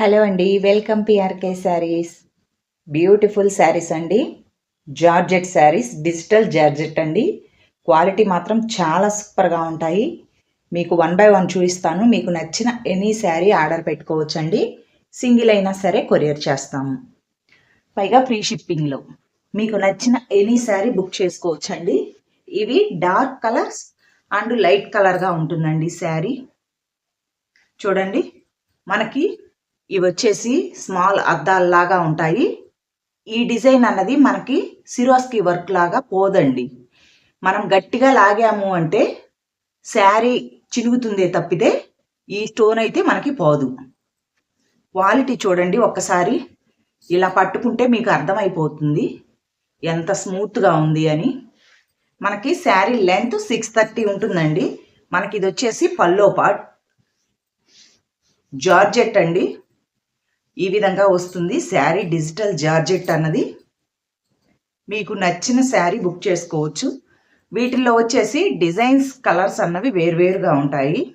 Hello అండి welcome PRK saris beautiful saris అండి. Georgette saris digital georgette అండి. క్వాలిటీ మాత్రం చాలా సూపర్గా ఉంటాయి. మీకు వన్ బై వన్ చూపిస్తాను. మీకు నచ్చిన ఎనీ శారీ ఆర్డర్ పెట్టుకోవచ్చండి. సింగిల్ అయినా సరే కొరియర్ చేస్తాము. పైగా ఫ్రీ షిప్పింగ్లో మీకు నచ్చిన ఎనీ శారీ బుక్ చేసుకోవచ్చండి. ఇవి డార్క్ కలర్స్ అండ్ లైట్ కలర్గా ఉంటుందండి శారీ చూడండి. మనకి ఇవి వచ్చేసి స్మాల్ అద్దాల్లాగా ఉంటాయి. ఈ డిజైన్ అన్నది మనకి సిరోస్కి వర్క్ లాగా పోదండి. మనం గట్టిగా లాగాము అంటే శారీ చినుగుతుందే తప్పితే ఈ స్టోన్ అయితే మనకి పోదు. క్వాలిటీ చూడండి ఒక్కసారి. ఇలా పట్టుకుంటే మీకు అర్థమైపోతుంది. ఎంత స్మూత్గా ఉంది అని. మనకి శారీ లెంత్ సిక్స్ థర్టీ ఉంటుందండి. మనకి ఇది వచ్చేసి పల్లో పాట్ జార్జెట్ అండి. ఈ విధంగా వస్తుంది. శారీ డిజిటల్ జార్జెట్ అన్నది మీకు నచ్చిన శారీ బుక్ చేసుకోవచ్చు. వీటిల్లో వచ్చేసి డిజైన్స్ కలర్స్ అన్నవి వేరువేరుగా ఉంటాయి.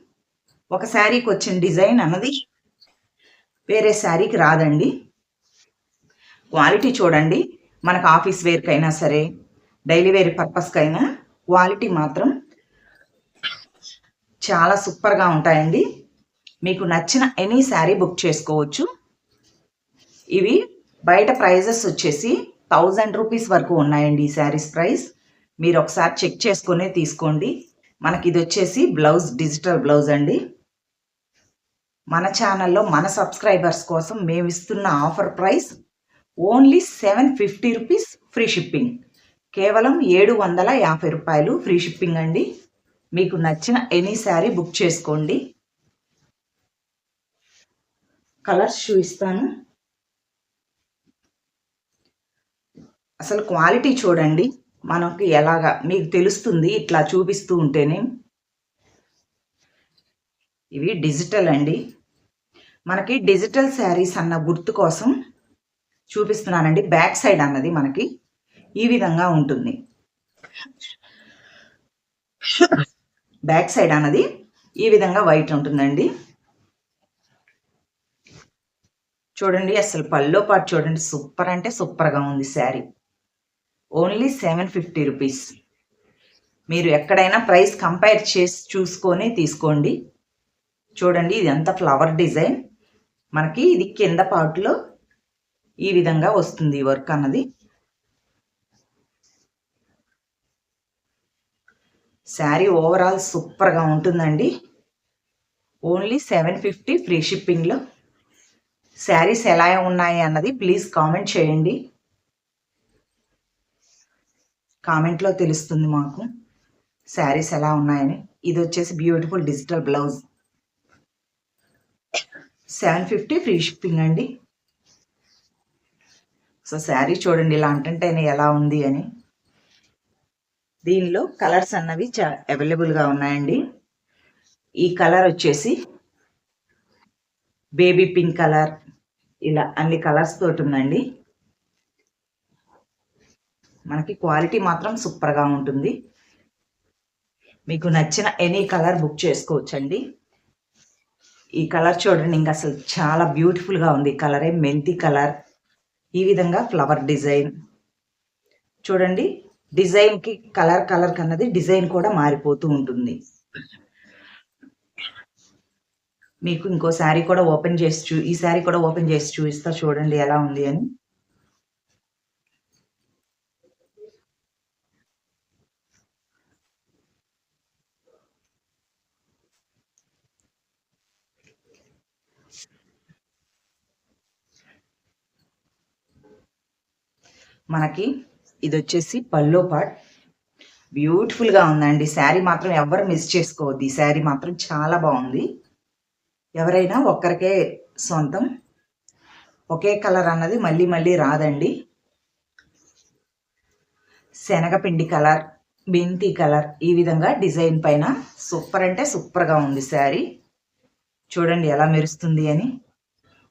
ఒక శారీకి వచ్చిన డిజైన్ అన్నది వేరే శారీకి రాదండి. క్వాలిటీ చూడండి. మనకు ఆఫీస్ వేర్కైనా సరే డైలీ వేర్ పర్పస్కైనా క్వాలిటీ మాత్రం చాలా సూపర్గా ఉంటాయండి. మీకు నచ్చిన ఎనీ శారీ బుక్ చేసుకోవచ్చు. ఇవి బయట ప్రైజెస్ వచ్చేసి థౌజండ్ రూపీస్ వరకు ఉన్నాయండి ఈ శారీస్ ప్రైస్. మీరు ఒకసారి చెక్ చేసుకునే తీసుకోండి. మనకి ఇది వచ్చేసి బ్లౌజ్ డిజిటల్ బ్లౌజ్ అండి. మన ఛానల్లో మన సబ్స్క్రైబర్స్ కోసం మేము ఇస్తున్న offer price only seven fifty rupees free shipping. కేవలం ఏడు వందల యాభై రూపాయలు ఫ్రీ షిప్పింగ్ అండి. మీకు నచ్చిన ఎనీ శారీ బుక్ చేసుకోండి. కలర్స్ చూపిస్తాను. అసలు క్వాలిటీ చూడండి. మనకి ఎలాగా మీకు తెలుస్తుంది ఇట్లా చూపిస్తూ ఉంటేనే. ఇవి డిజిటల్ అండి. మనకి డిజిటల్ శారీస్ అన్న గుర్తు కోసం చూపిస్తున్నానండి. బ్యాక్ సైడ్ అన్నది మనకి ఈ విధంగా ఉంటుంది. బ్యాక్ సైడ్ అన్నది ఈ విధంగా వైట్ ఉంటుందండి. చూడండి అసలు పల్లో పాటు చూడండి. సూపర్ అంటే సూపర్గా ఉంది sari. Only seven fifty rupees. మీరు ఎక్కడైనా ప్రైస్ కంపేర్ చేసి చూసుకొని తీసుకోండి. చూడండి ఇది అంతా ఫ్లవర్ డిజైన్. మనకి ఇది కింద పాటులో ఈ విధంగా వస్తుంది వర్క్ అన్నది. శారీ ఓవరాల్ సూపర్గా ఉంటుందండి. ఓన్లీ సెవెన్ ఫిఫ్టీ ఫ్రీ షిప్పింగ్లో. శారీస్ ఎలా ఉన్నాయి అన్నది ప్లీజ్ కామెంట్ చేయండి. కామెంట్లో తెలుస్తుంది మాకు. శారీస్ ఎలా ఉన్నాయని. ఇది వచ్చేసి beautiful digital blouse. Seven fifty free shipping అండి. సో శారీ చూడండి ఇలా అంటుంటేనే ఎలా ఉంది అని. దీనిలో కలర్స్ అన్నవి చా అవైలబుల్గా ఉన్నాయండి. ఈ కలర్ వచ్చేసి బేబీ పింక్ కలర్. ఇలా అన్ని కలర్స్ తోటి ఉందండి. మనకి క్వాలిటీ మాత్రం సూపర్గా ఉంటుంది. మీకు నచ్చిన ఎనీ కలర్ బుక్ చేసుకోవచ్చండి. ఈ కలర్ చూడండి ఇంకా అసలు చాలా బ్యూటిఫుల్గా ఉంది. కలరే మెంతి కలర్. ఈ విధంగా ఫ్లవర్ డిజైన్. చూడండి డిజైన్కి కలర్ కలర్ కన్నది డిజైన్ కూడా మారిపోతూ ఉంటుంది. మీకు ఇంకో శారీ కూడా ఓపెన్ చేసి చూ ఈ శారీ కూడా ఓపెన్ చేసి చూపిస్తా చూడండి ఎలా ఉంది అని. మనకి ఇది వచ్చేసి పల్లో పాట్ బ్యూటిఫుల్గా ఉందండి. శారీ మాత్రం ఎవరు మిస్ చేసుకోవద్దు. ఈ శారీ మాత్రం చాలా బాగుంది. ఎవరైనా ఒక్కరికే సొంతం. ఒకే కలర్ అన్నది మళ్ళీ మళ్ళీ రాదండి. శనగపిండి కలర్ బింతి కలర్ ఈ విధంగా డిజైన్ పైన సూపర్ అంటే సూపర్గా ఉంది శారీ. చూడండి ఎలా మెరుస్తుంది అని.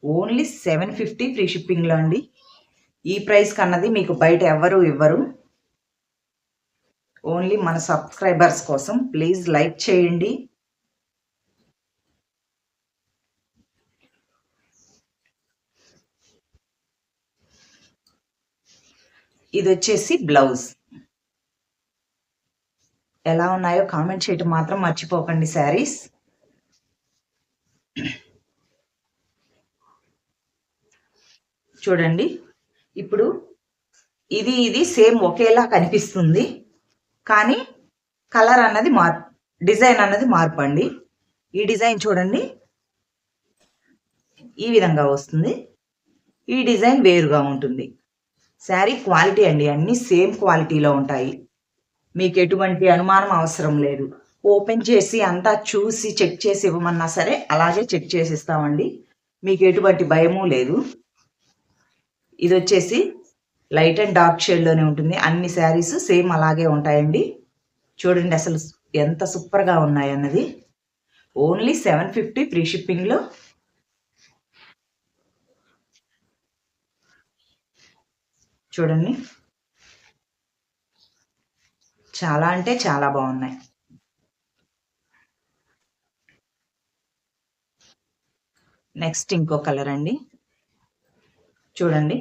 ఓన్లీ సెవెన్ ఫిఫ్టీ ఫ్రీ షిప్పింగ్లో అండి. ఈ ప్రైస్ కన్నది మీకు బయట ఎవరు ఇవ్వరు. ఓన్లీ మన సబ్స్క్రైబర్స్ కోసం ప్లీజ్ లైక్ చేయండి. ఇది వచ్చేసి బ్లౌజ్ ఎలా ఉన్నాయో కామెంట్ చేయటం మాత్రం మర్చిపోకండి శారీస్ చూడండి. ఇప్పుడు ఇది ఇది సేమ్ ఒకేలా కనిపిస్తుంది. కానీ కలర్ అన్నది మార్ డిజైన్ అన్నది మార్పండి. ఈ డిజైన్ చూడండి. ఈ విధంగా వస్తుంది. ఈ డిజైన్ వేరుగా ఉంటుంది. శారీ క్వాలిటీ అండి అన్నీ సేమ్ క్వాలిటీలో ఉంటాయి. మీకు ఎటువంటి అనుమానం అవసరం లేదు. ఓపెన్ చేసి అంతా చూసి చెక్ చేసి ఇవ్వమన్నా సరే అలాగే చెక్ చేసిస్తామండి మీకు ఎటువంటి భయము లేదు. ఇది వచ్చేసి లైట్ అండ్ డార్క్ షేడ్లోనే ఉంటుంది. అన్ని శారీస్ సేమ్ అలాగే ఉంటాయండి. చూడండి అసలు ఎంత సూపర్గా ఉన్నాయి అన్నది ఓన్లీ సెవెన్ ఫిఫ్టీ ఫ్రీ షిప్పింగ్లో. చూడండి. చాలా అంటే చాలా బాగున్నాయి. నెక్స్ట్ ఇంకో కలర్ అండి. చూడండి.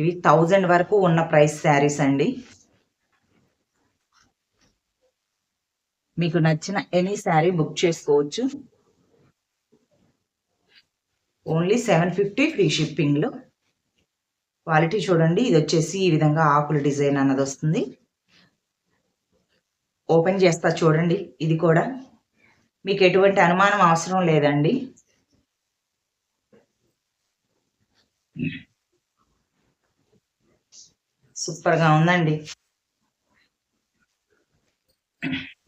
ఇవి థౌజండ్ వరకు ఉన్న ప్రైస్ శారీస్ అండి. మీకు నచ్చిన ఎనీ శారీ బుక్ చేసుకోవచ్చు. ఓన్లీ సెవెన్ ఫిఫ్టీ ఫ్రీ షిప్పింగ్లో. క్వాలిటీ చూడండి. ఇది వచ్చేసి ఈ విధంగా ఆకుల డిజైన్ అన్నది వస్తుంది. ఓపెన్ చేస్తా చూడండి. ఇది కూడా మీకు ఎటువంటి అనుమానం అవసరం లేదండి. సూపర్గా ఉందండి.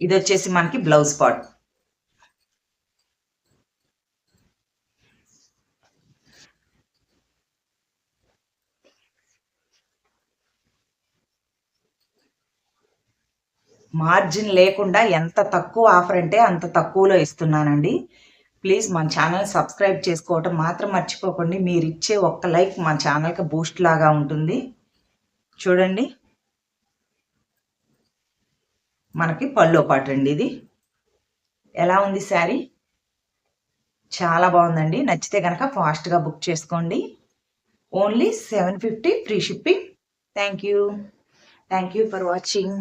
ఇది వచ్చేసి మనకి బ్లౌజ్ పాట్ మార్జిన్ లేకుండా ఎంత తక్కువ ఆఫర్ అంటే అంత తక్కువలో ఇస్తున్నానండి. ప్లీజ్ మన ఛానల్ సబ్స్క్రైబ్ చేసుకోవటం మాత్రం మర్చిపోకండి. మీరు ఇచ్చే ఒక్క లైక్ మా ఛానల్కి బూస్ట్ లాగా ఉంటుంది. చూడండి. మనకి పళ్ళు పాటు అండి ఇది. ఎలా ఉంది శారీ? చాలా బాగుందండి. నచ్చితే కనుక ఫాస్ట్గా బుక్ చేసుకోండి. Only seven fifty free shipping. Thank you. Thank you for watching.